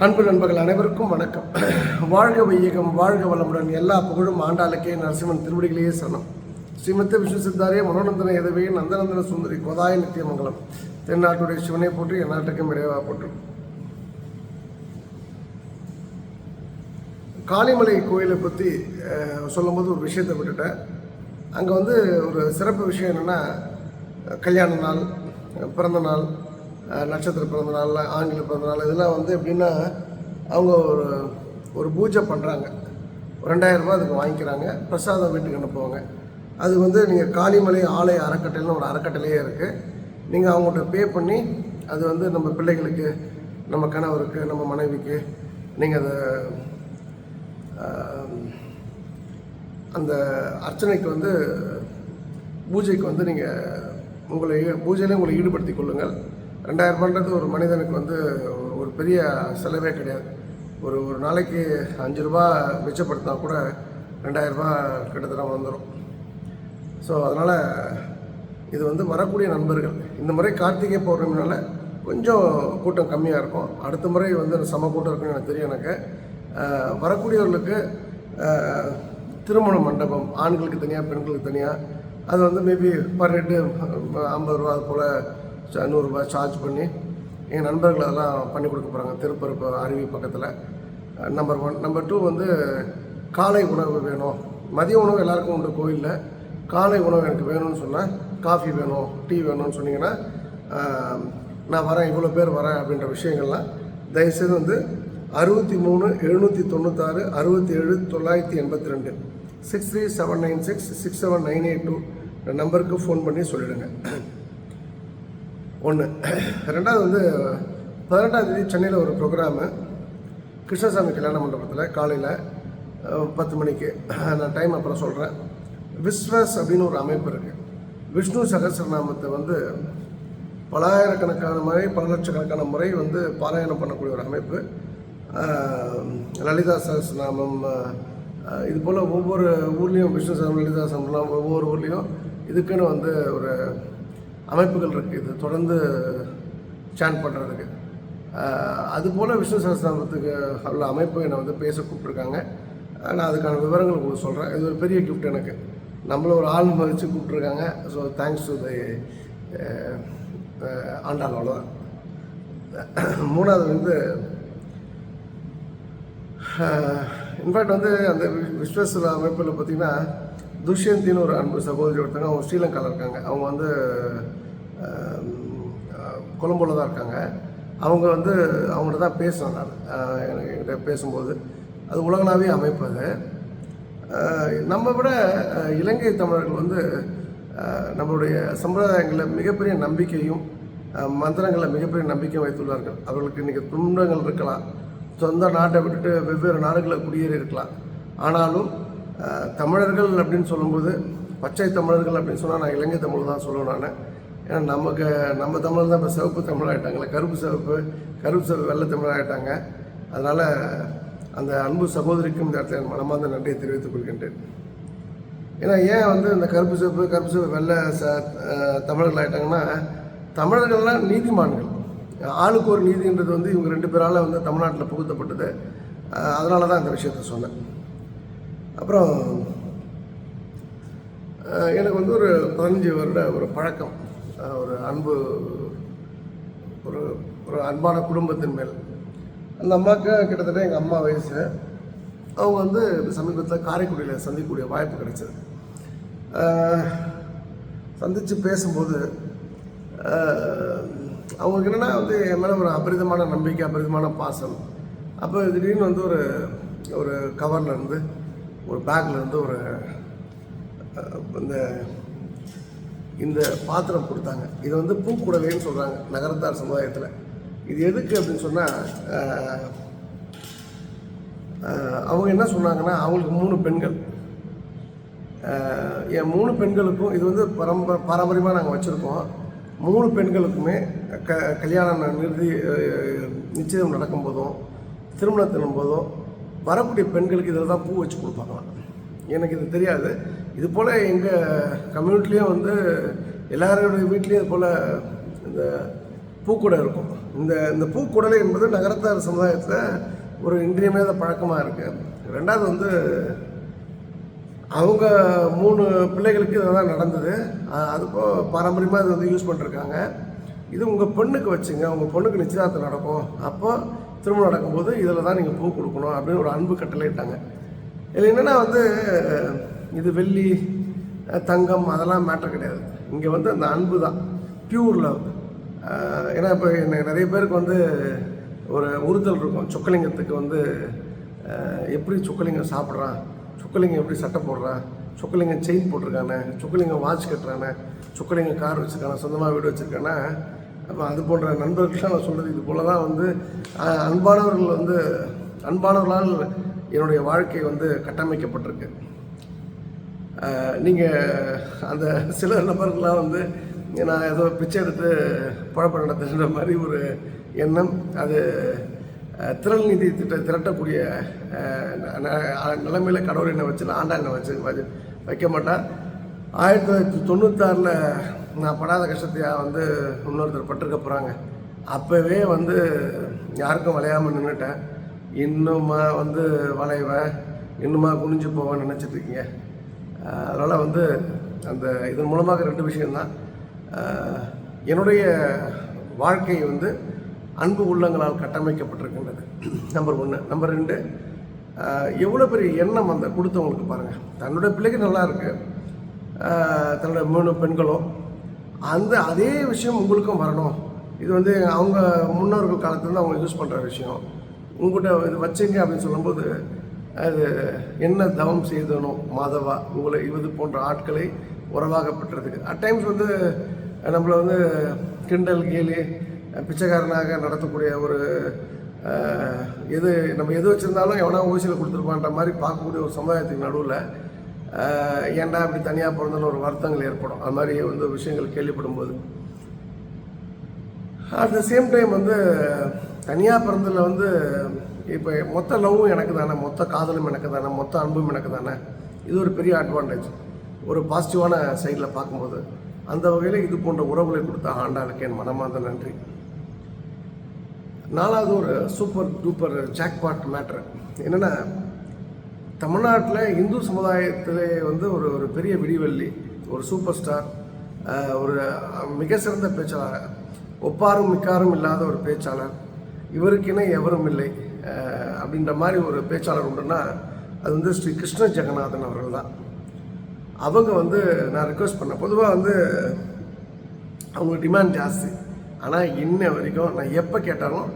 அன்பு நண்பர்கள் அனைவருக்கும் வணக்கம். வாழ்க வையகம் வாழ்க வளமுடன். எல்லா புகழும் ஆண்டாளுக்கே நரசிம்மன் திருவடிகளையே சரணம். ஸ்ரீமத்த விஷ்ணு சித்தாரிய மனோநந்தன எதவே நந்தநந்தன சுந்தரி கோதாய நித்தியமங்கலம். தென்னாட்டுடைய சிவனை போற்றி எந்நாட்டுக்கும் இறைவா போற்று காளிமலை கோயிலை பற்றி சொல்லும்போது ஒரு விஷயத்தை விட்டுட்டேன். அங்கே வந்து ஒரு சிறப்பு விஷயம் என்னென்னா கல்யாண நாள் பிறந்த நாள் நட்சத்திர பிறந்த நாளில் ஆங்கில பிறந்த நாள் இதெல்லாம் வந்து எப்படின்னா அவங்க ஒரு ஒரு பூஜை பண்ணுறாங்க ரெண்டாயிரம் ரூபாய் அதுக்கு வாங்கிக்கிறாங்க. பிரசாதம் வீட்டுக்கு அனுப்புவாங்க. அது வந்து நீங்கள் காளிமலை ஆலய அறக்கட்டளைன்னு ஒரு அறக்கட்டளையே இருக்குது நீங்கள் அவங்கள்ட்ட பே பண்ணி அது வந்து நம்ம பிள்ளைகளுக்கு நம்ம கணவருக்கு நம்ம மனைவிக்கு நீங்கள் அதை அந்த அர்ச்சனைக்கு வந்து பூஜைக்கு வந்து நீங்கள் உங்களை பூஜையிலே உங்களை ஈடுபடுத்திக் கொள்ளுங்கள். ரெண்டாயிரம் ரூபான்றது ஒரு மனிதனுக்கு வந்து ஒரு- பெரிய செலவே கிடையாது. ஒரு ஒரு நாளைக்கு அஞ்சு ரூபா மிச்சப்படுத்தினா கூட ரெண்டாயிரரூபா கிட்டத்தட்ட வந்துடும் ஸோ அதனால் இது வந்து வரக்கூடிய நண்பர்கள். இந்த முறை கார்த்திகை பௌர்ணமினால கொஞ்சம் கூட்டம் கம்மியாக இருக்கும். அடுத்த முறை வந்து சம கூட்டம் இருக்குன்னு எனக்கு தெரியும் எனக்கு. வரக்கூடியவர்களுக்கு திருமண மண்டபம் ஆண்களுக்கு தனியாக பெண்களுக்கு தனியாக அது வந்து மேபி பர் ஹெட்டு ஐம்பது ரூபா அது போல் நூறுரூபா சார்ஜ் பண்ணி எங்கள் நண்பர்கள் அதெல்லாம் பண்ணி கொடுக்க போகிறாங்க திருப்பரப்பு அருவி பக்கத்தில். நம்பர் ஒன் நம்பர் டூ வந்து காலை உணவு வேணும். மதிய உணவு எல்லாருக்கும் உண்டு. கோயிலில் காலை உணவு எனக்கு வேணும்னு சொன்னால் காஃபி வேணும் டீ வேணும்னு சொன்னீங்கன்னா நான் வரேன் இவ்வளோ பேர் வரேன் அப்படின்ற விஷயங்கள்லாம் தயவுசெய்து வந்து அறுபத்தி மூணு எழுநூற்றி தொண்ணூத்தாறு அறுபத்தி ஏழு தொள்ளாயிரத்தி எண்பத்தி ரெண்டு six three seven nine six six seven nine eight two நம்பருக்கு ஃபோன் பண்ணி சொல்லிவிடுங்க ஒன்று ரெண்டாவது வந்து பதினெட்டாம் தேதி சென்னையில் ஒரு ப்ரோக்ராமு கிருஷ்ணசாமி கல்யாண மண்டபத்தில் காலையில் பத்து மணிக்கு. நான் டைம் அப்புறம் சொல்கிறேன் விஸ்வஸ் அப்படின்னு ஒரு அமைப்பு இருக்குது விஷ்ணு சகசிரநாமத்தை வந்து பலாயிரக்கணக்கான முறை பல லட்சக்கணக்கான முறை வந்து பாராயணம் பண்ணக்கூடிய ஒரு அமைப்பு. லலிதா சகசிரநாமம் இது போல் ஒவ்வொரு ஊர்லேயும் விஷ்ணு சகசிரம் லலிதா சகசிரநாமம் ஒவ்வொரு ஊர்லேயும் இதுக்குன்னு வந்து ஒரு அமைப்புகள் இருக்குது இது தொடர்ந்து சேன் பண்ணுறதுக்கு அதுபோல் விஷ்ணு சகசிரநாமத்துக்கு உள்ள அமைப்பு என்னை வந்து பேச கூப்பிட்ருக்காங்க நான் அதுக்கான விவரங்கள் உங்களுக்கு சொல்கிறேன் இது ஒரு பெரிய கிஃப்ட் எனக்கு. நம்மளை ஒரு ஆள் மதித்து கூப்பிட்ருக்காங்க so thanks to the Andal அவ்வளோதான் மூணாவது வந்து இன்ஃபேக்ட் வந்து அந்த வி- அமைப்பில் பார்த்தீங்கன்னா துஷ்யந்தின்னு ஒரு அன்பு சகோதரி ஒருத்தங்க அவங்க ஸ்ரீலங்காவில் இருக்காங்க. அவங்க வந்து ஆஹ், தான் இருக்காங்க. அவங்க வந்து அவங்கள்ட்ட தான் பேசினேன் நான். எனக்கு என்கிட்ட பேசும்போது. அது உலகளாவே அமைப்பு அது. நம்ம விட இலங்கை தமிழர்கள் வந்து நம்மளுடைய சம்பிரதாயங்களில் மிகப்பெரிய நம்பிக்கையும் மந்திரங்களை மந்திரங்களில் மிகப்பெரிய நம்பிக்கையும் வைத்துள்ளார்கள். அவர்களுக்கு இன்றைக்கி துன்பங்கள் இருக்கலாம். சொந்த நாட்டை விட்டுட்டு வெவ்வேறு நாடுகளில் குடியேறி இருக்கலாம். ஆனாலும் தமிழர்கள் அப்படின்னு சொல்லும்போது பச்சை தமிழர்கள் அப்படின்னு சொன்னால் நான் இலங்கை தமிழ் தான் சொல்லுவேன் நான். ஏன்னா நமக்கு நம்ம தமிழ் தான் இப்போ சிவப்பு தமிழாகிட்டாங்களே கருப்பு சிவப்பு கருப்பு சிவப்பு வெள்ளை தமிழாகிட்டாங்க அதனால் அந்த அன்பு சகோதரிக்கும் இந்த இடத்துல என் மனமார்ந்த நன்றியை தெரிவித்துக் கொள்கின்றேன். ஏன்னா ஏன் வந்து இந்த கருப்பு சிவப்பு கருப்பு சிவப்பு வெள்ளை ச தமிழர்கள் ஆகிட்டாங்கன்னா தமிழர்கள்லாம் நீதிமான்கள். ஆளுக்கு ஒரு நீதின்றது வந்து இவங்க ரெண்டு பேரால் வந்து தமிழ்நாட்டில் புகுத்தப்பட்டது. அதனால தான் இந்த விஷயத்த சொன்னேன். அப்புறம் எனக்கு வந்து ஒரு பதினஞ்சு வருட ஒரு பழக்கம். ஒரு அன்பு ஒரு ஒரு அன்பான குடும்பத்தின் மேல். அந்த அம்மாவுக்கு கிட்டத்தட்ட எங்கள் அம்மா வயசு. அவங்க வந்து சமீபத்தில் காரைக்குடியில் சந்திக்கக்கூடிய வாய்ப்பு கிடைச்சது. சந்தித்து பேசும்போது அவங்களுக்கு என்னென்னா வந்து என் மேலே ஒரு அபரிதமான நம்பிக்கை அபரிதமான பாசம். அப்போ திடீர்னு வந்து ஒரு ஒரு கவர்லேருந்து ஒரு பேக்லேருந்து ஒரு இந்த இந்த பாத்திரம் கொடுத்தாங்க. இது வந்து பூக்குடவைன்னு சொல்கிறாங்க நகரத்தார் சமுதாயத்தில். இது எதுக்கு அப்படின்னு சொன்னால் அவங்க என்ன சொன்னாங்கன்னா அவங்களுக்கு மூணு பெண்கள். என் மூணு பெண்களுக்கும் இது வந்து பரம்ப பாரம்பரியமாக நாங்கள் வச்சுருக்கோம். மூணு பெண்களுக்குமே க கல்யாணம் நிறுதி நிச்சயம் நடக்கும்போதும் திருமணத்தினும் போதும் வரக்கூடிய பெண்களுக்கு இதில் தான் பூ வச்சு கொடுப்பாங்களாம். எனக்கு இது தெரியாது. இது போல் எங்கள் கம்யூனிட்டிலையும் வந்து எல்லாருடைய வீட்லேயும் இது போல் இந்த பூக்குடை இருக்கும். இந்த இந்த பூக்குடலை என்பது நகரத்தார் சமுதாயத்தில் ஒரு இன்றியமையாத பழக்கமாக இருக்குது ரெண்டாவது வந்து அவங்க மூணு பிள்ளைகளுக்கு இதெல்லாம் நடந்தது. அதுக்கும் அதுப்போ பாரம்பரியமாக இது வந்து யூஸ் பண்ணிருக்காங்க. இது உங்கள் பெண்ணுக்கு வச்சுங்க. உங்கள் பொண்ணுக்கு நிச்சயதார்த்தம் நடக்கும். அப்போ திருமணம் நடக்கும்போது இதில் தான் நீங்கள் பூ கொடுக்கணும் அப்படின்னு ஒரு அன்பு கட்டளையிட்டாங்க. இதில் என்னென்னா வந்து இது வெள்ளி தங்கம் அதெல்லாம் மேட்டர் கிடையாது. இங்கே வந்து அந்த அன்பு தான். பியூர் லவ் ஏன்னா இப்போ என்ன- நிறைய பேருக்கு வந்து ஒரு உறுத்தல் இருக்கும். சொக்கலிங்கத்துக்கு வந்து எப்படி சொக்கலிங்கம் சாப்பிட்றான்? சொக்கலிங்கம் எப்படி சட்டை போடுறான்? சொக்கலிங்கம் செயின் போட்டிருக்கானே? சொக்கலிங்கம் வாட்ச் கட்டுறானே? சொக்கலிங்கம் கார் வச்சுருக்கானே? சொந்தமாக வீடு வச்சுருக்கானா? அப்போ அது போன்ற நண்பர்கள்லாம் நான் சொல்கிறது இது போல தான் வந்து அன்பானவர்கள் வந்து அன்பானவர்களால் என்னுடைய வாழ்க்கை வந்து கட்டமைக்கப்பட்டிருக்கு. நீங்கள் அந்த சில நபர்கள்லாம் வந்து நான் ஏதோ பிச்சை எடுத்து பழப்ப நடத்துகிற மாதிரி ஒரு எண்ணம் அது திரள் நிதி திட்ட திரட்டக்கூடிய நிலைமையில் ந- கடவுள் என்னை வச்சு ஆண்டா என்னை வச்சு வைக்க மாட்டான் ஆயிரத்தி தொள்ளாயிரத்தி தொண்ணூத்தாறில் நான் படாத கஷ்டத்தையாக வந்து இன்னொருத்தர் பட்டிருக்க போகிறாங்க அப்போவே வந்து யாருக்கும் வளையாமல் நின்றுட்டேன் இன்னுமா வந்து வளைவேன் இன்னுமா குனிஞ்சு போவேன்னு நினச்சிட்ருக்கீங்க அதனால் வந்து அந்த இதன் மூலமாக ரெண்டு விஷயம்தான். என்னுடைய வாழ்க்கை வந்து அன்பு உள்ளங்களால் கட்டமைக்கப்பட்டிருக்கின்றது. நம்பர் ஒன்று நம்பர் ரெண்டு எவ்வளோ பெரிய எண்ணம் அந்த கொடுத்தவங்களுக்கு பாருங்கள் தன்னுடைய பிள்ளைக்கு நல்லா இருக்கு. தன்னுடைய தன்னோட மூணு பெண்களும் அந்த அதே விஷயம் உங்களுக்கும் வரணும். இது வந்து அவங்க முன்னோர்கள் காலத்துலேருந்து அவங்க யூஸ் பண்ணுற விஷயம். உங்கள்கிட்ட இது வச்சுங்க அப்படின்னு சொல்லும்போது அது என்ன தவம் செய்தனோ மாதவா உங்களை இது போன்ற ஆட்களை உறவாக பெற்றதுக்கு. அட் டைம்ஸ் வந்து நம்மளை வந்து கிண்டல் கேலி பிச்சைக்காரனாக நடத்தக்கூடிய ஒரு எது நம்ம எது வச்சுருந்தாலும் எவனா ஓசியில் கொடுத்துருப்பான்ற மாதிரி பார்க்கக்கூடிய ஒரு சமுதாயத்துக்கு நடுவில் ஏன்டா அப்படி தனியாக பிறந்தன்னு ஒரு வருத்தங்கள் ஏற்படும். அது மாதிரி வந்து விஷயங்கள் கேள்விப்படும் போது அட் த சேம் டைம் வந்து தனியாக பிறந்ததில் வந்து இப்போ மொத்த லவ்வும் எனக்கு தானே மொத்த காதலும் எனக்கு தானே மொத்த அன்பும் எனக்கு தானே. இது ஒரு பெரிய அட்வான்டேஜ் ஒரு பாசிட்டிவான சைடில் பார்க்கும்போது அந்த வகையில் இது போன்ற உறவுகளை கொடுத்த ஆண்டாளுக்கு என் மனமார்ந்த நன்றி. நாலாவது ஒரு சூப்பர் டூப்பர் ஜாக்பாட் மேட்ரு என்னென்னா தமிழ்நாட்டில் இந்து சமுதாயத்திலே வந்து ஒரு ஒரு பெரிய விடிவெள்ளி ஒரு சூப்பர் ஸ்டார் ஒரு மிக சிறந்த பேச்சாளர் ஒப்பாரும் மிக்காரும் இல்லாத ஒரு பேச்சாளர். இவருக்கென எவரும் இல்லை. அப்படின்ற மாதிரி ஒரு பேச்சாளர் உண்டுன்னா அது வந்து ஸ்ரீ கிருஷ்ண ஜெகநாதன் அவர்கள் தான் அவங்க வந்து நான் ரிக்வஸ்ட் பண்ணேன். பொதுவாக வந்து அவங்க டிமாண்ட் ஜாஸ்தி. ஆனால் இன்ன வரைக்கும் நான் எப்போ கேட்டாலும்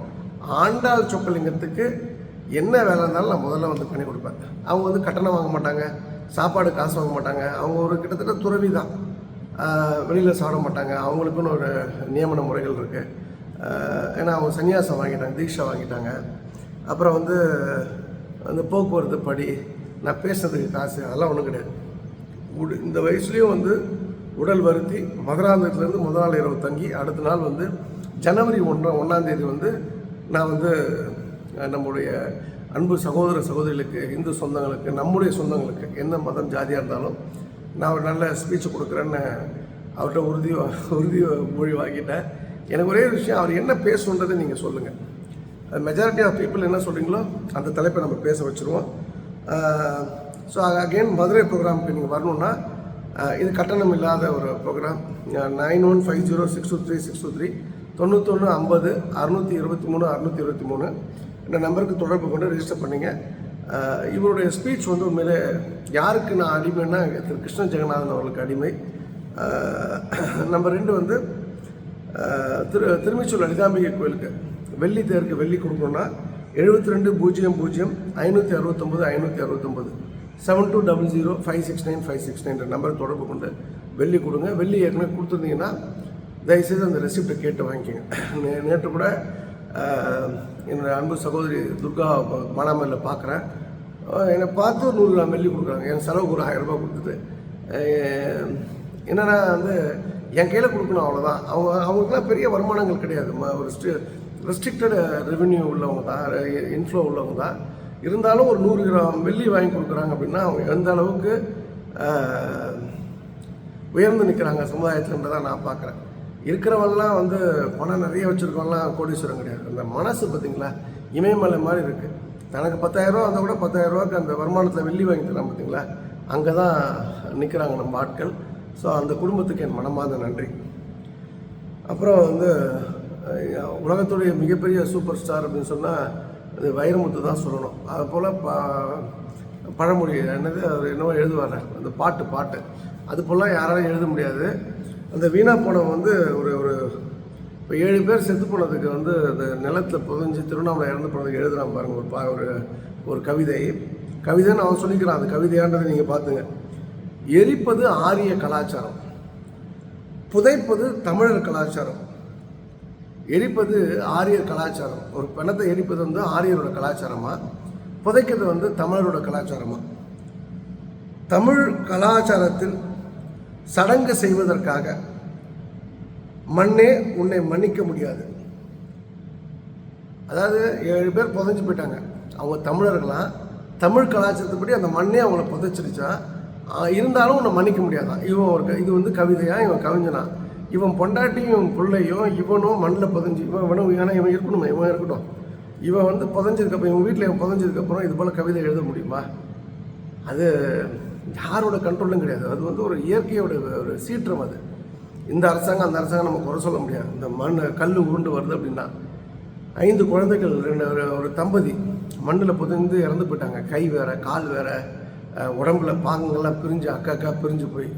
ஆண்டாள் சொக்கலிங்கத்துக்கு என்ன வேலை இருந்தாலும் நான் முதல்ல வந்து பண்ணி கொடுப்பேன். அவங்க வந்து கட்டணம் வாங்க மாட்டாங்க சாப்பாடு காசு வாங்க மாட்டாங்க. அவங்க ஒரு கிட்டத்தட்ட துறவி தான். வெளியில் சாப்பிட மாட்டாங்க. அவங்களுக்குன்னு ஒரு நியமன முறைகள் இருக்குது ஏன்னா அவங்க சன்னியாசம் வாங்கிட்டாங்க தீட்சை வாங்கிட்டாங்க. அப்புறம் வந்து அந்த போக்குவரத்து படி நான் பேசுறதுக்கு காசு அதெல்லாம் ஒன்றும் கிடையாது. உடு- இந்த வயசுலேயும் வந்து உடல் வருத்தி மதுராந்தகத்துலேருந்து முதல் நாள் இரவு தங்கி அடுத்த நாள் வந்து ஜனவரி ஒன்றா ஒன்றாந்தேதி வந்து நான் வந்து நம்முடைய அன்பு சகோதர சகோதரிகளுக்கு இந்து சொந்தங்களுக்கு நம்முடைய சொந்தங்களுக்கு என்ன மதம் ஜாதியாக இருந்தாலும் நான் ஒரு நல்ல ஸ்பீச் கொடுக்குறேன்னு அவர்கிட்ட உறுதி உறுதி மொழி வாங்கிட்டேன். எனக்கு ஒரே விஷயம் அவர் என்ன பேசணுன்றதை நீங்கள் சொல்லுங்கள் மெஜாரிட்டி ஆஃப் பீப்புள் என்ன சொல்கிறீங்களோ அந்த தலைப்பை நம்ம பேச வச்சுருவோம். ஸோ அகெயின் மதுரை ப்ரோக்ராமுக்கு நீங்கள் வரணுன்னா இது கட்டணம் இல்லாத ஒரு programme nine one five zero six two three six two three தொண்ணூத்தொன்று ஐம்பது அறுநூற்றி இருபத்தி மூணு அறுநூற்றி இருபத்தி மூணு. இந்த நம்பருக்கு தொடர்பு கொண்டு ரெஜிஸ்டர் பண்ணிங்க. இவருடைய ஸ்பீச் வந்து உண்மையிலே யாருக்கு நான் அடிமைன்னா திரு கிருஷ்ண ஜெகநாதன் அவர்களுக்கு அடிமை. நம்பர் ரெண்டு வந்து திரு திருமிச்சூர் லலிதாம்பிகை கோயிலுக்கு. வெள்ளி தேருக்கு வெள்ளி கொடுக்கணும்னா எழுபத்தி ரெண்டு பூஜ்ஜியம் பூஜ்ஜியம் ஐநூற்றி அறுபத்தொம்பது ஐநூற்றி அறுபத்தொம்பது. Seven two double zero five six nine five six nine நம்பரை தொடர்பு கொண்டு வெள்ளி கொடுங்க. வெள்ளி ஏற்கனவே கொடுத்துருந்தீங்கன்னா தயவுசெய்து அந்த ரெசிப்டை கேட்டு வாங்கிக்கோங்க. நே- நேற்று கூட என்னுடைய அன்பு சகோதரி துர்கா மானாமல்ல பார்க்குறேன் என்னை பார்த்து நூறு கிராம் வெள்ளி கொடுக்குறாங்க. என் செலவுக்கு ஒரு ஆயிரம் ரூபாய் கொடுத்துட்டு என்னென்னா வந்து என் கையில் கொடுக்கணும் அவ்வளோதான் அவங்க அவங்களுக்குலாம் பெரிய வருமானங்கள் கிடையாது. ஒரு ஒரு ரெஸ்ட்ரிக்டட் ரெவென்யூ uh, உள்ளவங்க தான் இன்ஃப்ளோ உள்ளவங்க தான். இருந்தாலும் ஒரு நூறு கிராம் வெள்ளி வாங்கி கொடுக்குறாங்க அப்படின்னா அவங்க எந்த அளவுக்கு உயர்ந்து நிற்கிறாங்க சமுதாயத்துலன்றதை நான் பார்க்குறேன். இருக்கிறவன்லாம் வந்து பணம் நிறைய வச்சுருக்கவங்களாம் கோடீஸ்வரம் கிடையாது. அந்த மனசு பார்த்தீங்களா? இமயமலை மாதிரி இருக்குது தனக்கு பத்தாயிரரூவா வந்தால் கூட பத்தாயிரரூவாக்கு அந்த வருமானத்தில் வெள்ளி வாங்கி தரலாம் பார்த்தீங்களா? அங்கே தான் நிற்கிறாங்க நம்ம ஆட்கள். ஸோ அந்த குடும்பத்துக்கு என் மனமார்ந்த நன்றி. அப்புறம் வந்து உலகத்துடைய மிகப்பெரிய சூப்பர் ஸ்டார் அப்படின்னு சொன்னால் அது வைரமுத்து தான் சொல்லணும். அது போல் ப பழமொழி என்னது அவர் என்னவோ எழுதுவார் அந்த பாட்டு பாட்டு. அது போலாம் யாராலும் எழுத முடியாது. அந்த வீணா போனவன் வந்து ஒரு ஒரு இப்போ ஏழு பேர் செத்து போனதுக்கு வந்து அந்த நிலத்தில் புதஞ்சு திருவண்ணாமலை இறந்து போனதுக்கு எழுதுறான் பாருங்க ஒரு பா ஒரு ஒரு கவிதை. கவிதைன்னு அவன் சொல்லிக்கிறான் அந்த கவிதையான்றதை நீங்கள் பார்த்துங்க. எரிப்பது ஆரிய கலாச்சாரம். புதைப்பது தமிழர் கலாச்சாரம். எரிப்பது ஆரியர் கலாச்சாரம். ஒரு பிணத்தை எரிப்பது வந்து ஆரியரோட கலாச்சாரமாக புதைக்கிறது வந்து தமிழரோட கலாச்சாரமாக தமிழ் கலாச்சாரத்தில் சடங்கு செய்வதற்காக மண்ணே உன்னை மன்னிக்க முடியாது. அதாவது ஏழு பேர் புதைஞ்சு போயிட்டாங்க. அவங்க தமிழர்களாம் தமிழ் கலாச்சாரத்துப்படி அந்த மண்ணே அவங்கள புதைச்சிருச்சா? இருந்தாலும் உன்னை மன்னிக்க முடியாதான். இவன் ஒரு க- இது வந்து கவிதையாக இவன் கவிஞனா? இவன் பொண்டாட்டியும் பிள்ளையும் இவனும் மண்ணில் புதைஞ்சு இவன் இவனும் ஏன்னா இவன் இருக்கணுமே? இவன் இருக்கட்டும். இவன் வந்து புதஞ்சதுக்கப்புறம் இவன் வீட்டில் இவன் புதஞ்சதுக்கப்புறம் இது போல் கவிதை எழுத முடியுமா? அது யாரோட கண்ட்ரோலும் கிடையாது. அது வந்து ஒரு இயற்கையோட ஒரு சீற்றம் அது. இந்த அரசாங்கம் அந்த அரசாங்கம் நம்ம குறை சொல்ல முடியாது. இந்த மண் கல் உருண்டு வருது அப்படின்னா ஐந்து குழந்தைகள் ரெண்டு ஒரு தம்பதி மண்ணில் புதைந்து இறந்து போயிட்டாங்க. கை வேற கால் வேற உடம்புல பாகங்கள்லாம் பிரிஞ்சு அக்கா அக்கா பிரிஞ்சு போய்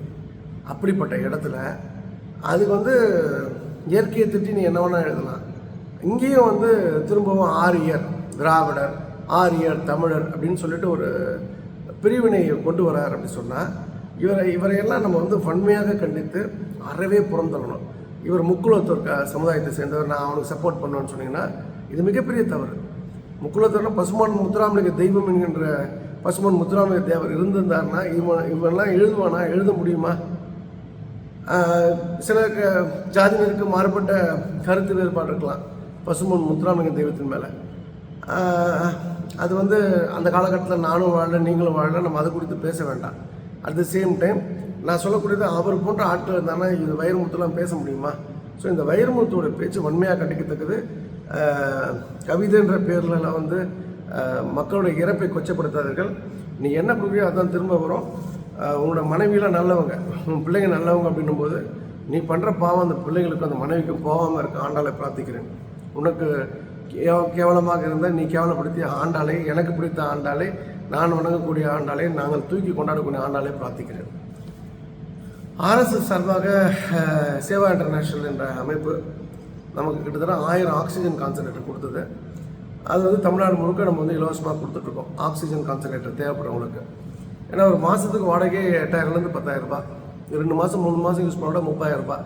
அப்படிப்பட்ட இடத்துல அதுக்கு வந்து இயற்கையை திட்டி நீ என்ன வேணால் எழுதலாம். இங்கேயும் வந்து திரும்பவும் ஆரியர் திராவிடர் ஆரியர் தமிழர் அப்படின்னு சொல்லிட்டு ஒரு பிரிவினை கொண்டு வரார் அப்படி சொன்னால் இவரை இவரையெல்லாம் நம்ம வந்து வன்மையாக கண்டித்து அறவே புறந்தரணும் இவர் முக்குலத்தோர் க சமுதாயத்தை சேர்ந்தவர் நான் அவனுக்கு சப்போர்ட் பண்ணுவேன்னு சொன்னீங்கன்னா இது மிகப்பெரிய தவறு. முக்குலத்தோர்னா பசுமான் முத்துராமலிங்க தெய்வம் என்கின்ற பசுமான் முத்துராமலிங்க தேவர் இருந்திருந்தாருன்னா இவன் இவன்லாம் எழுதுவானா? எழுத முடியுமா? சில க- மாறுபட்ட கருத்து வேறுபாடு இருக்கலாம். பசுமன் முத்துராமலிங்க தெய்வத்தின் மேலே. அது வந்து அந்த காலகட்டத்தில் நானும் வாழல நீங்களும் வாழல நம்ம அதை குறித்து பேச வேண்டாம். அட் த சேம் டைம் நான் சொல்லக்கூடியது அவர் போன்ற ஆட்கள் இருந்தாங்கன்னா இது வைரமுத்துலாம் பேச முடியுமா? ஸோ இந்த வைரமுத்தோட பேச்சு வன்மையாக கண்டிக்கத்தக்கது. கவிதைன்ற பேரில் வந்து மக்களுடைய இறப்பை கொச்சப்படுத்தாதீர்கள். நீ என்ன கொடுக்குறியோ அதான் திரும்ப வரும். உன்னோட மனைவியெலாம் நல்லவங்க. உன் பிள்ளைங்க நல்லவங்க அப்படின்னும் போது நீ பண்ணுற பாவம் அந்த பிள்ளைங்களுக்கு அந்த மனைவிக்கு போகாமல் இருக்க ஆண்டாளை பிரார்த்திக்கிறேன். உனக்கு கே கேவலமாக இருந்தால் நீ கேவலப்படுத்திய ஆண்டாளை எனக்கு பிடித்த ஆண்டாளை நான் வணங்கக்கூடிய ஆண்டாளை நாங்கள் தூக்கி கொண்டாடக்கூடிய ஆண்டாளை பிரார்த்திக்கிறேன். ஆர்எஸ்எஸ் சார்பாக சேவா இன்டர்நேஷனல் என்ற அமைப்பு நமக்கு கிட்டத்தட்ட ஆயிரம் ஆக்சிஜன் கான்சன்ட்ரேட்டர் கொடுத்தது. அது வந்து தமிழ்நாடு முழுக்க நம்ம வந்து இலவசமாக கொடுத்துட்ருக்கோம் ஆக்சிஜன் கான்சன்ட்ரேட்டர் தேவைப்படுறவங்களுக்கு. ஏன்னா ஒரு மாதத்துக்கு வாடகை எட்டாயிரம்லேருந்து பத்தாயிரம் ரூபாய். ரெண்டு மாதம் மூணு மாதம் யூஸ் பண்ணோட முப்பதாயிரம் ரூபாய்.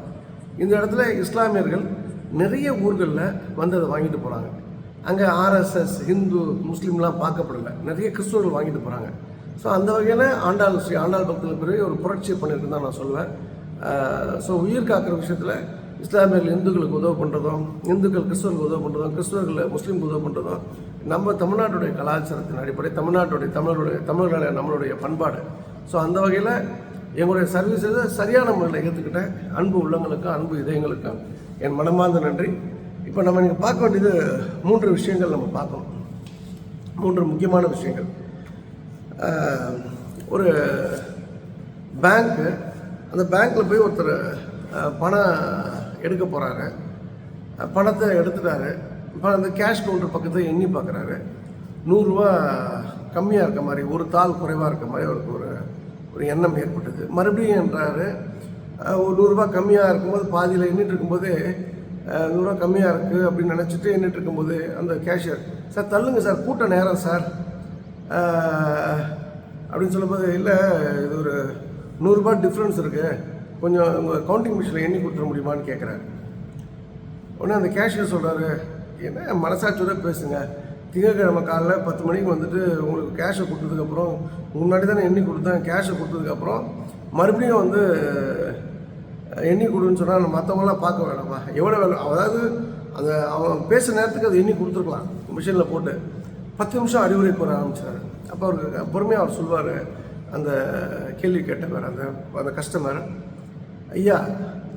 இந்த இடத்துல இஸ்லாமியர்கள் நிறைய ஊர்களில் வந்து அதை வாங்கிட்டு போகிறாங்க அங்கே ஆர்எஸ்எஸ் ஹிந்து முஸ்லீம்லாம் பார்க்கப்படலை. நிறைய கிறிஸ்துவர்கள் வாங்கிட்டு போகிறாங்க ஸோ அந்த வகையில் ஆண்டாள் ஸ்ரீ ஆண்டாள் பக்தர்கள் பிறகு ஒரு புரட்சி பண்ணியிருக்குன்னு தான் நான் சொல்லுவேன். ஸோ உயிர் காக்கிற விஷயத்தில் இஸ்லாமியர்கள் இந்துக்களுக்கு உதவு பண்ணுறதும் இந்துக்கள் கிறிஸ்துவர்களுக்கு உதவு பண்ணுறதும் கிறிஸ்துவர்கள் முஸ்லீம்க்கு உதவு பண்ணுறதும் நம்ம தமிழ்நாட்டுடைய கலாச்சாரத்தின் அடிப்படை தமிழ்நாட்டுடைய தமிழருடைய தமிழர்களுடைய நம்மளுடைய பண்பாடு. ஸோ அந்த வகையில் எங்களுடைய சர்வீஸை சரியான முறையில் ஏற்றுக்கிட்ட அன்பு உள்ளங்களுக்கும் அன்பு இதயங்களுக்கும் என் மனமார்ந்த நன்றி. இப்போ நம்ம நீங்கள் பார்க்க வேண்டியது மூன்று விஷயங்கள் நம்ம பார்க்கணும். மூன்று முக்கியமான விஷயங்கள். ஒரு பேங்க்கு அந்த பேங்க்கில் போய் ஒருத்தர் பணம் எடுக்க போகிறாரு பணத்தை எடுத்துட்டாரு. இப்போ அந்த கேஷ் கவுண்டர் பக்கத்தில் எண்ணி பார்க்குறாரு. நூறுரூவா கம்மியாக இருக்க மாதிரி ஒரு தாள் குறைவாக இருக்க மாதிரி அவருக்கு ஒரு ஒரு எண்ணம் ஏற்பட்டது. மறுபடியும் என்றாரு ஒரு நூறுரூவா கம்மியாக இருக்கும்போது பாதியில் எண்ணிட்டு இருக்கும்போது நூறுரூவா கம்மியாக இருக்குது அப்படின்னு நினச்சிட்டு எண்ணிட்டு இருக்கும்போது அந்த கேஷியர் சார் தள்ளுங்க சார் கூட்ட நேரம் சார். அப்படின்னு சொல்லும்போது இல்லை இது ஒரு நூறுரூபா டிஃப்ரென்ஸ் இருக்குது கொஞ்சம் உங்கள் கவுண்டிங் மிஷினில் எண்ணி கொடுத்துட முடியுமான்னு கேட்குறாரு உடனே அந்த கேஷியர் சொல்கிறாரு என்ன மனசாட்சியோட பேசுங்க. திங்கட்கிழமை காலைல பத்து மணிக்கு வந்துட்டு உங்களுக்கு கேஷை கொடுத்ததுக்கப்புறம் முன்னாடி தானே எண்ணி கொடுத்தேன் கேஷை கொடுத்ததுக்கப்புறம் மறுபடியும் வந்து எண்ணி கொடுன்னு சொன்னால் மற்றவங்களாம் பார்க்க வேணாமா? எவ்வளோ வேலை? அதாவது அந்த அவன் பேசுகிற நேரத்துக்கு அதை எண்ணி கொடுத்துருக்கலாம். மிஷினில் போட்டு. பத்து நிமிஷம் அறிவுரை கூற ஆரம்பிச்சாரு. அப்போ அவருக்கு பொறுமையாக அவர் சொல்வார். அந்த கேள்வி கேட்டவர் அந்த அந்த கஸ்டமர் ஐயா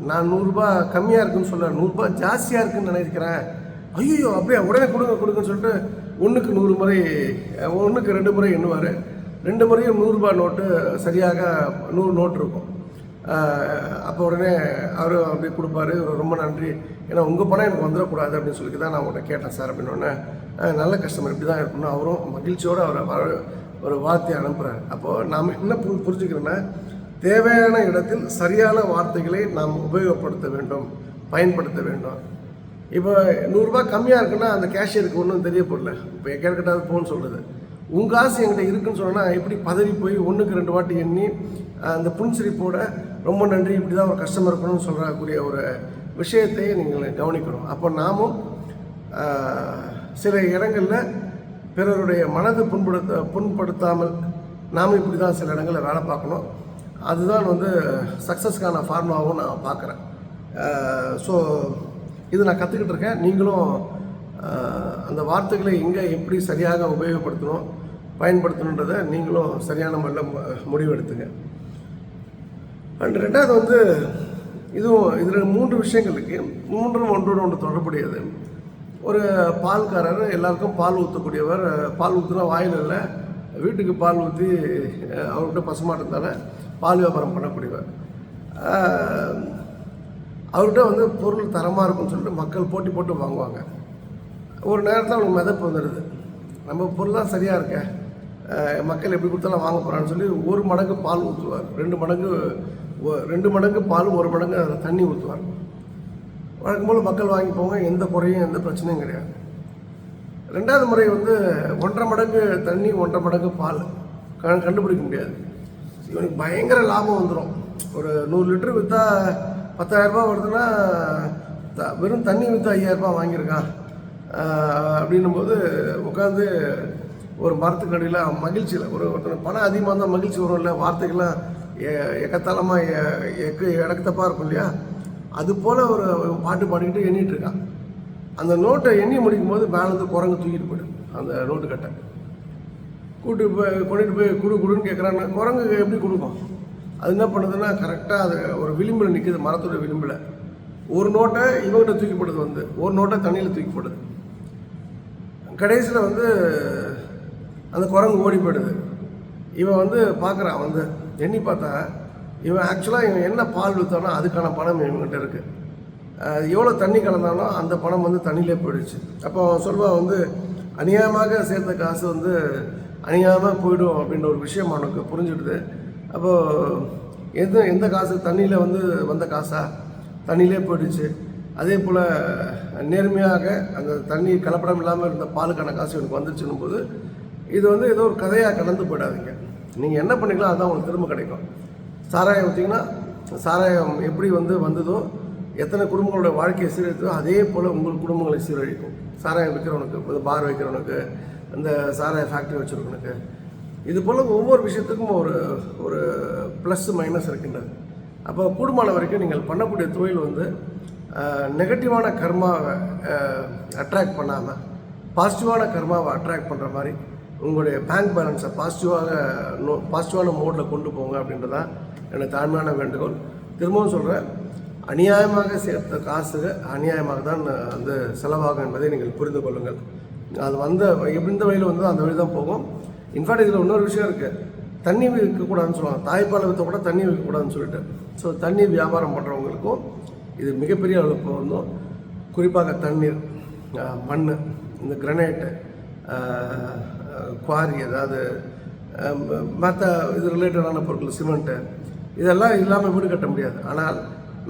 நான் நூறுரூபா கம்மியாக இருக்குன்னு சொல்ல நூறுரூபா ஜாஸ்தியாக இருக்குன்னு நினைக்கிறேன். ஐயோ அப்படியே? உடனே கொடுங்க கொடுங்கன்னு சொல்லிட்டு ஒன்றுக்கு நூறு முறை ஒன்றுக்கு ரெண்டு முறை எண்ணுவார். ரெண்டு முறையும் நூறுரூபா நோட்டு சரியாக நூறு நோட்டு இருக்கும். அப்போ உடனே அவர் அப்படி கொடுப்பாரு. ரொம்ப நன்றி. ஏன்னா உங்கள் பணம் எனக்கு வந்துடக்கூடாது அப்படின்னு சொல்லி தான் நான் உங்கள்கிட்ட கேட்டேன் சார் அப்படின்னு நல்ல கஸ்டமர் இப்படி தான் இருக்கணும். அவரும் மகிழ்ச்சியோடு அவரை வர- ஒரு வார்த்தையை அனுப்புகிறார் அப்போது நாம் என்ன பு புரிஞ்சுக்கிறோன்னா தேவையான இடத்தில் சரியான வார்த்தைகளை நாம் உபயோகப்படுத்த வேண்டும் பயன்படுத்த வேண்டும். இப்போ நூறுரூபா கம்மியாக இருக்குன்னா அந்த கேஷியருக்கு ஒன்றும் தெரியப்படல. இப்போ எக்கேற்கட்டாவது போன்னு சொல்கிறது உங்கள் காசு என்கிட்ட இருக்குன்னு சொன்னால் எப்படி பதவி போய் ஒன்றுக்கு ரெண்டு வாட்டி எண்ணி அந்த புன்சிரிப்போட ரொம்ப நன்றி இப்படி தான் ஒரு கஸ்டமர் இருக்கணும்னு சொல்கிறக்கூடிய ஒரு விஷயத்தை நீங்கள் கவனிக்கணும். அப்போ நாமும் சில இடங்களில் பிறருடைய மனது புண்படுத்த புண்படுத்தாமல் நாம் இப்படி தான் சில இடங்களில் வேலை பார்க்கணும். அதுதான் வந்து சக்ஸஸ்க்கான ஃபார்முலாவும் நான் பார்க்குறேன். ஸோ இது நான் கற்றுக்கிட்டு இருக்கேன். நீங்களும் அந்த வார்த்தைகளை எங்கே எப்படி சரியாக உபயோகப்படுத்தணும் பயன்படுத்தணுன்றதை நீங்களும் சரியான முறையில் முடிவெடுத்துங்க அண்ட் ரெண்டாவது வந்து இதுவும் இதில் மூன்று விஷயங்களுக்கு மூன்றும் ஒன்றோடு ஒன்று தொடர்புடையது. ஒரு பால்காரர் எல்லாருக்கும் பால் ஊற்றக்கூடியவர் பால் ஊற்றுனா வாயில் இல்லை வீட்டுக்கு பால் ஊற்றி அவர்கிட்ட பசுமாட்டத்தால் பால் வியாபாரம் பண்ணக்கூடியவர். அவர்கிட்ட வந்து பொருள் தரமாக இருக்கும்னு சொல்லிட்டு மக்கள் போட்டி போட்டு வாங்குவாங்க. ஒரு நேரத்தில் அவங்களுக்கு மிதப்பு வந்துடுது நம்ம பொருளாக சரியாக இருக்க. மக்கள் எப்படி கொடுத்தாலும் வாங்க போகிறான்னு சொல்லி ஒரு மடங்கு பால் ஊற்றுவார் ரெண்டு மடங்கு ஒ- ரெண்டு மடங்கு பாலும் ஒரு மடங்கு அதில் தண்ணி ஊற்றுவார் வழக்கம் போல் மக்கள் வாங்கி போங்க. எந்த குறையும் எந்த பிரச்சனையும் கிடையாது. ரெண்டாவது முறை வந்து ஒன்றரை மடங்கு தண்ணி ஒன்றரை மடங்கு பால். க- கண்டுபிடிக்க முடியாது. இவனுக்கு பயங்கர லாபம் வந்துடும் ஒரு நூறு லிட்டர் விற்றா பத்தாயிரரூபா வருதுன்னா த- வெறும் தண்ணி விற்று ஐயாயிரரூபா வாங்கியிருக்கான் அப்படின்னும்போது உட்காந்து ஒரு மரத்துக்கு அடியில் மகிழ்ச்சியில் ஒரு ஒருத்தனுக்கு பணம் அதிகமாக இருந்தால் மகிழ்ச்சி வரும் இல்லை வார்த்தைகள்லாம் எ- எக்கத்தாளமாக எக்கு இடக்கத்தப்பா இருக்கும் இல்லையா? அது போல் ஒரு பாட்டு பாடிக்கிட்டு எண்ணிகிட்டு இருக்கான் அந்த நோட்டை எண்ணி முடிக்கும் போது மேலேருந்து குரங்கு தூக்கிட்டு போயிடும் அந்த நோட்டு கட்டை கூட்டு போய் கொண்டுட்டு போய் குடு குடுன்னு கேட்குறாங்க குரங்கு எப்படி கொடுக்கும் அது என்ன பண்ணுதுன்னா கரெக்டாக அது ஒரு விளிம்பில் நிற்குது மரத்தோட விளிம்பில். ஒரு நோட்டை இவங்கிட்ட தூக்கிப்படுது வந்து. ஒரு நோட்டை தண்ணியில் தூக்கிப்படுது கடைசியில் வந்து அந்த குரங்கு ஓடி போயிடுது. இவன் வந்து பார்க்குறான் வந்து எண்ணி பார்த்தா இவன் ஆக்சுவலாக இவன் என்ன பால் விற்றானோ அதுக்கான பணம் இவங்ககிட்ட இருக்குது எவ்வளோ தண்ணி கலந்தானோ அந்த பணம் வந்து தண்ணியிலே போயிடுச்சு. அப்போ அவன் சொல்வான் வந்து அநியாயமாக சேர்த்த காசு வந்து அநியாயமாக போயிடும் அப்படின்ற ஒரு விஷயம் அவனுக்கு புரிஞ்சுடுது அப்போது எந்த எந்த காசு? தண்ணியில் வந்து வந்த காசா? தண்ணியிலே போயிடுச்சு. அதே போல் நேர்மையாக அந்த தண்ணி கலப்படம் இல்லாமல் இருந்த பாலுக்கான காசு எனக்கு வந்துச்சுன்னும் போது இது வந்து ஏதோ ஒரு கதையாக கடந்து போயிடாதீங்க. நீங்கள் என்ன பண்ணிக்கலாம் அதான் உங்களுக்கு திரும்ப கிடைக்கும். சாராயம் வச்சிங்கன்னா சாராயம் எப்படி வந்து வந்ததோ எத்தனை குடும்பங்களோட வாழ்க்கையை சீரழித்தோ அதே போல் உங்கள் குடும்பங்களை சீரழிக்கும். சாராயம் விற்கிறவனுக்கு பார் வைக்கிறவனுக்கு இந்த சாராய ஃபேக்ட்ரி வச்சுருக்கவனுக்கு. இது போல் ஒவ்வொரு விஷயத்துக்கும் ஒரு ஒரு ப்ளஸ் மைனஸ் இருக்கின்றது. அப்போ கூடுமான வரைக்கும் நீங்கள் பண்ணக்கூடிய தொழில் வந்து நெகட்டிவான கர்மாவை அட்ராக்ட் பண்ணாமல் பாசிட்டிவான கர்மாவை அட்ராக்ட் பண்ணுற மாதிரி உங்களுடைய பேங்க் பேலன்ஸை பாசிட்டிவாக நோ பாசிட்டிவான மோடில் கொண்டு போங்க அப்படின்றதான் எனக்கு தாழ்மையான வேண்டுகோள். திரும்பவும் சொல்கிறேன் அநியாயமாக சேர்த்த காசு அநியாயமாக தான் வந்து செலவாகும் என்பதை நீங்கள் புரிந்து கொள்ளுங்கள். அது வந்த எந்த வழியில் வந்தோ அந்த வழி தான் போகும். இன்ஃபேக்ட் இதில் இன்னொரு விஷயம் இருக்குது தண்ணி விற்கக்கூடாதுன்னு சொல்லுவாங்க. தாய்ப்பால் விற்ற கூட தண்ணி விற்கக்கூடாதுன்னு சொல்லிட்டு. ஸோ தண்ணி வியாபாரம் பண்ணுறவங்களுக்கும் இது மிகப்பெரிய அளவுக்கு வந்தும் குறிப்பாக தண்ணீர் மண் இந்த கிரனைட்டு குவாரி அதாவது மற்ற இது ரிலேட்டடான பொருட்கள் சிமெண்ட்டு இதெல்லாம் இல்லாமல் வீடு கட்ட முடியாது. ஆனால்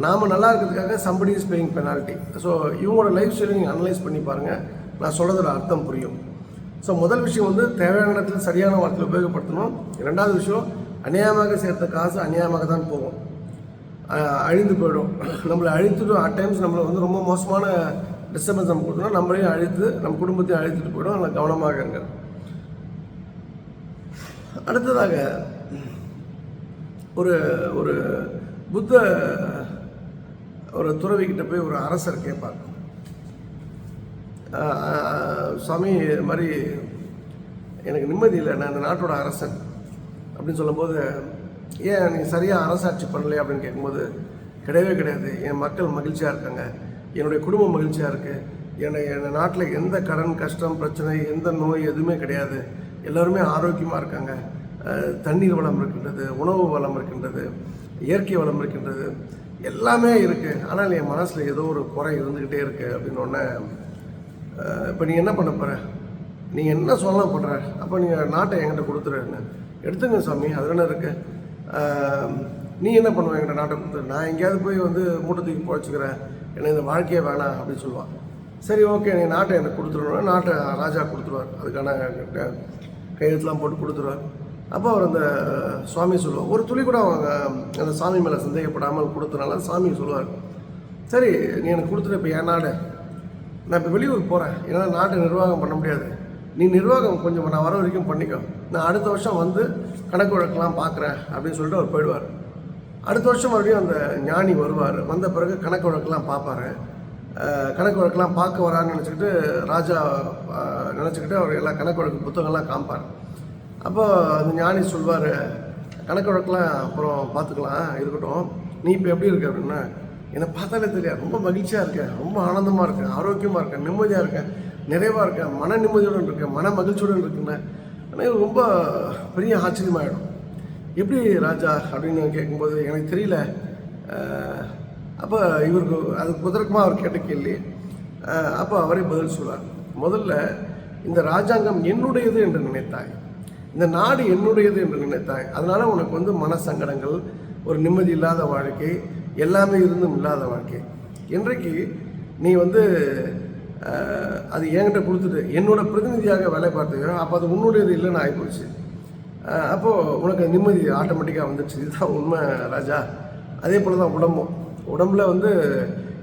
நாம் நல்லா இருக்கிறதுக்காக somebody is paying penalty so இவங்களோட லைஃப் ஸ்டைலை நீங்கள் அனலைஸ் பண்ணி பாருங்கள் நான் சொல்கிறதோட அர்த்தம் புரியும். ஸோ முதல் விஷயம் வந்து தேவையான இடத்துல சரியான வார்த்தையில் உபயோகப்படுத்தணும். ரெண்டாவது விஷயம் அநியாயமாக சேர்த்த காசு அநியாயமாக தான் போகும். அழிந்து போயிடும். நம்மளை அழித்துட்டு அட் டைம்ஸ் நம்மளை வந்து ரொம்ப மோசமான டிஸ்டர்பன்ஸ் நம்ம கொடுத்தோம்னா நம்மளையும் அழித்து நம்ம குடும்பத்தையும் அழித்துட்டு போயிடும். அதில் கவனமாக இருங்க. அடுத்ததாக ஒரு ஒரு புத்த ஒரு துறவிக்கிட்ட போய் ஒரு அரசர் கேட்பார் சாமி சுவாமி இது மாதிரி எனக்கு நிம்மதி இல்லை. நான் இந்த நாட்டோட அரசன் அப்படின்னு சொல்லும்போது ஏன் நீங்கள் சரியாக அரசாட்சி பண்ணலையே அப்படின்னு கேட்கும்போது கிடையவே கிடையாது. என் மக்கள் மகிழ்ச்சியாக இருக்காங்க. என்னுடைய குடும்பம் மகிழ்ச்சியாக இருக்குது என்னை என் நாட்டில் எந்த கடன் கஷ்டம் பிரச்சனை எந்த நோய் எதுவுமே கிடையாது. எல்லோருமே ஆரோக்கியமாக இருக்காங்க. தண்ணீர் வளம் இருக்கின்றது உணவு வளம் இருக்கின்றது இயற்கை வளம் இருக்கின்றது. எல்லாமே இருக்குது ஆனால் என் மனசில் ஏதோ ஒரு குறை இருந்துக்கிட்டே இருக்குது அப்படின்னு ஒன்று இப்போ நீ என்ன பண்ண போகிற நீ என்ன சொல்லலாம் பண்ணுற அப்போ நீங்கள் நாட்டை என்கிட்ட கொடுத்துருன்னு எடுத்துங்க சாமி அதில் என்ன இருக்கு? நீ என்ன பண்ணுவ என்கிட்ட நாட்டை கொடுத்துரு நான் எங்கேயாவது போய் வந்து மூட்டை தூக்கி பழச்சிக்கிறேன். எனக்கு இந்த வாழ்க்கையே வேணாம் அப்படின்னு சொல்லுவான். சரி ஓகே நீ நாட்டை எனக்கு கொடுத்துருவோம் நாட்டை ராஜா கொடுத்துருவார். அதுக்கான கையெழுத்துலாம் போட்டு கொடுத்துருவார். அப்போ அவர் அந்த சுவாமி சொல்லுவார். ஒரு துளி கூட அவங்க அந்த சாமி மேலே சந்தேகப்படாமல் கொடுத்தனால சாமி சொல்லுவார். சரி நீ எனக்கு கொடுத்துட்டு இப்போ என் நாடு. நான் இப்போ வெளியூர் போகிறேன் ஏன்னா நாட்டை நிர்வாகம் பண்ண முடியாது. நீ நிர்வாகம் கொஞ்சம் நான் வர வரைக்கும் பண்ணிக்கோ. நான் அடுத்த வருஷம் வந்து கணக்கு வழக்கெல்லாம் பார்க்குறேன் அப்படின்னு சொல்லிட்டு அவர் போயிடுவார். அடுத்த வருஷம் மறுபடியும் அந்த ஞானி வருவார். வந்த பிறகு கணக்கு வழக்கெல்லாம் பார்ப்பாரு. கணக்கு வழக்கெல்லாம் பார்க்க வரான்னு நினச்சிக்கிட்டு ராஜா நினச்சிக்கிட்டு அவர் எல்லா கணக்கு வழக்கு புத்தகங்கள்லாம் காமிப்பார். அப்போ அந்த ஞானி சொல்வார் கணக்கு வழக்கெல்லாம் அப்புறம் பார்த்துக்கலாம் இருக்கட்டும். நீ இப்போ எப்படி இருக்க? அப்படின்னா. என்னை பார்த்தாலே தெரியாது. ரொம்ப மகிழ்ச்சியாக இருக்கேன். ரொம்ப ஆனந்தமாக இருக்கேன். ஆரோக்கியமாக இருக்கேன். நிம்மதியாக இருக்கேன். நிறைவாக இருக்கேன். மன நிம்மதியுடன் இருக்கேன். மன மகிழ்ச்சியுடன் இருக்குன்னு ஆனால் ரொம்ப பெரிய ஆச்சரியமாயிடும். எப்படி ராஜா அப்படின்னு கேட்கும்போது எனக்கு தெரியல. அப்போ இவருக்கு அது குதர்க்கமாக அவர் கேட்ட கேள்வி. அப்போ அவரே பதில் சொல்கிறார் முதல்ல இந்த ராஜாங்கம் என்னுடையது என்று நினைத்தாய். இந்த நாடு என்னுடையது என்று நினைத்தாய். அதனால் உனக்கு வந்து மன சங்கடங்கள் ஒரு நிம்மதி இல்லாத வாழ்க்கை எல்லாமே இருந்தும் இல்லாத வாழ்க்கை. இன்றைக்கு நீ வந்து அது என்கிட்ட கொடுத்துட்டு என்னோட பிரதிநிதியாக வேலை பார்த்துக்க அப்போ அது உன்னுடையது இல்லைன்னு ஆகிப்போச்சு அப்போது உனக்கு நிம்மதி ஆட்டோமேட்டிக்காக வந்துடுச்சு இதுதான் உண்மை ராஜா. அதே போல் தான் உடம்பும். உடம்புல வந்து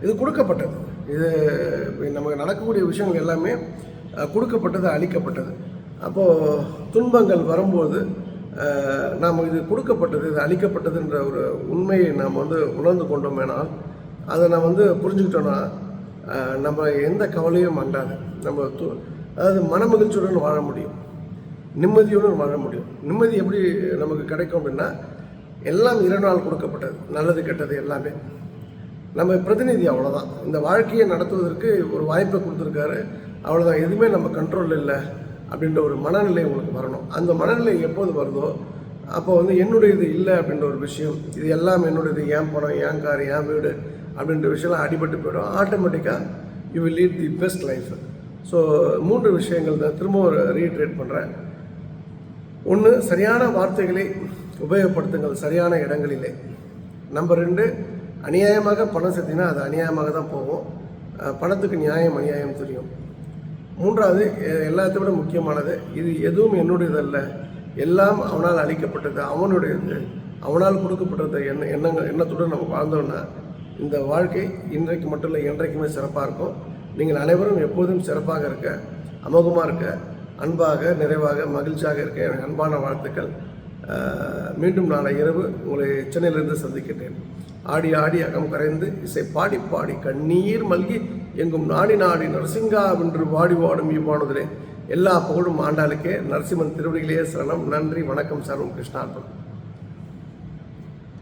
இது கொடுக்கப்பட்டது. இது நமக்கு நடக்கக்கூடிய விஷயங்கள் எல்லாமே கொடுக்கப்பட்டது அழிக்கப்பட்டது. அப்போது துன்பங்கள் வரும்போது நாம் இது கொடுக்கப்பட்டது இது அளிக்கப்பட்டதுன்ற ஒரு உண்மையை நாம் வந்து உணர்ந்து கொண்டோமேனால் அதை நம்ம வந்து புரிஞ்சுக்கிட்டோன்னா நம்ம எந்த கவலையும் அண்டாது. நம்ம து- அதாவது மனமகிழ்ச்சியுடன் வாழ முடியும். நிம்மதியுடன் வாழ முடியும். நிம்மதி எப்படி நமக்கு கிடைக்கும் அப்படின்னா எல்லாம் இறைவனால் கொடுக்கப்பட்டது. நல்லது கெட்டது எல்லாமே. நம்ம பிரதிநிதி அவ்வளோதான் இந்த வாழ்க்கையை நடத்துவதற்கு ஒரு வாய்ப்பை கொடுத்துருக்காரு. அவ்வளோதான் எதுவுமே நம்ம கண்ட்ரோல் இல்லை. அப்படின்ற ஒரு மனநிலை உங்களுக்கு வரணும். அந்த மனநிலை எப்போது வருதோ அப்போ வந்து என்னுடையது இல்லை அப்படின்ற ஒரு விஷயம் இது எல்லாம் என்னுடையது ஏன் பணம் ஏன் கார் ஏன் வீடு அப்படின்ற விஷயம்லாம் அடிபட்டு போயிடும். ஆட்டோமேட்டிக்காக you will lead the best life so மூன்று விஷயங்கள் தான் திரும்பவும் ரீட்ரேட் பண்ணுறேன் ஒன்று சரியான வார்த்தைகளை உபயோகப்படுத்துங்கள் சரியான இடங்களிலே. நம்பர் ரெண்டு அநியாயமாக பணம் சேர்த்தினா அது அநியாயமாக தான் போகும். பணத்துக்கு நியாயம் அநியாயம் தெரியும். மூன்றாவது எ- எல்லாத்தை விட முக்கியமானது இது எதுவும் என்னுடையதல்ல. எல்லாம் அவனால் அளிக்கப்பட்டது அவனுடையது. அவனால் கொடுக்கப்பட்டது எண்ண எண்ணங்கள் எண்ணத்துடன் நம்ம வாழ்ந்தோம்னா இந்த வாழ்க்கை இன்றைக்கு மட்டும் இல்லை என்றைக்குமே சிறப்பாக இருக்கும். நீங்கள் அனைவரும் எப்போதும் சிறப்பாக இருக்க அமோகமாக இருக்க அன்பாக நிறைவாக மகிழ்ச்சியாக இருக்க எனக்கு அன்பான வாழ்த்துக்கள். மீண்டும் நாளை இரவு உங்களை சென்னையிலிருந்து சந்திக்கின்றேன். ஆடி ஆடி அகம் கரைந்து இசை பாடி பாடி கண்ணீர் மல்கி எங்கும் நாடி நாடி நரசிங்கா என்று வாடி வாடும் இவ்வாணுதலே எல்லா புகழும் ஆண்டாளுக்கே. நரசிம்மன் திருவடிகளே சரணம். நன்றி வணக்கம் சர்வம் கிருஷ்ணார்பணம்.